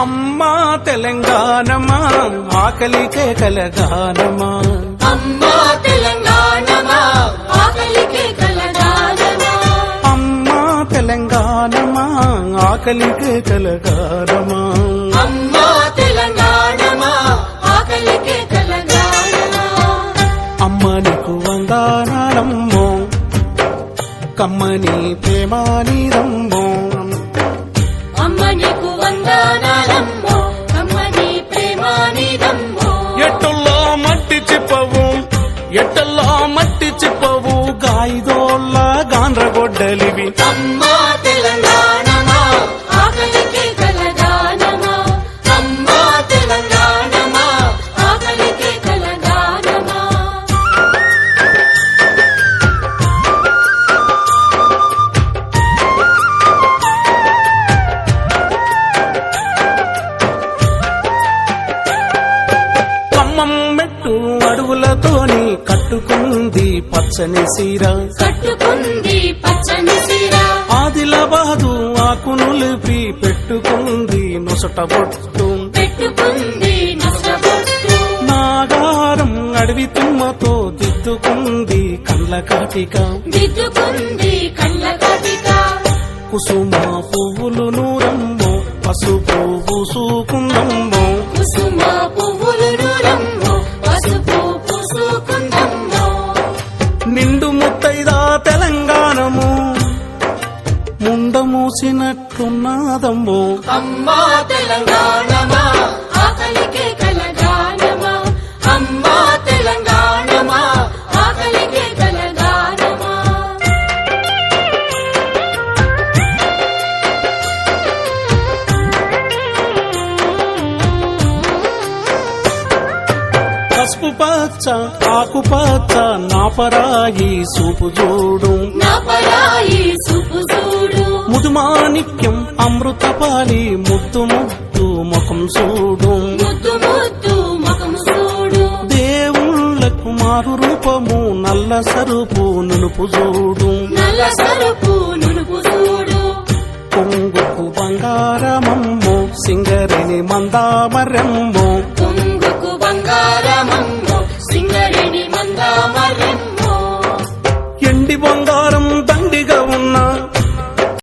అమ్మా తెలంగాణమా ఆకలికే కలగానమా. అమ్మా తెలంగాణమా ఆకలికే కలగానమా. అమ్మా తెలంగాణమా ఆకలికే కలగానమా. అమ్మా తెలంగాణమా ఆకలికే కలగానమా. అమ్మ నీకు వందనాలమ్మో కమ్మని ప్రేమానిదమ్మో. అమ్మ నీకు వందనాలమ్మో గాయిదోళ్ళ గాండ్రగొడ్డలివి. అమ్మా తెలంగాణమా ఆకలికే కట్టుకుంది పచ్చని సీర. కట్టుకుంది పచ్చని సీర. ఆదిలాబాదు ఆకునులిపి పెట్టుకుంది నొసట బొట్టు. పెట్టుకుంది నాగారం అడవి తుమ్మతో దిద్దుకుంది కళ్ళ కాటిక. దిద్దుకుంది కళ్ళ కటిక. కుసుమ పువ్వులు నూరమ్మో పసుపు పూసుకుందమ్మో కుసుమ నిండు ముత్తైదా తెలంగాణము. ముండ మూసినట్టున్నదమ్మో అమ్మా తెలంగాణమా. పసుపు పచ్చ ఆకుపచ్చ నాపరాయి సూపు చూడు నా పరాయి సుపు చూడు ముదుమాణిక్యం అమృతపాలి ముద్దు ముద్దు ముఖం చూడు ముద్దు ముఖం చూడు దేవుళ్ళకు మారు రూపము నల్ల సరుపు నునుపు చూడు కొంగుకు బంగారమమ్మో సింగరిని మందామరమ్మో కొంగుకు బంగారమమ్మ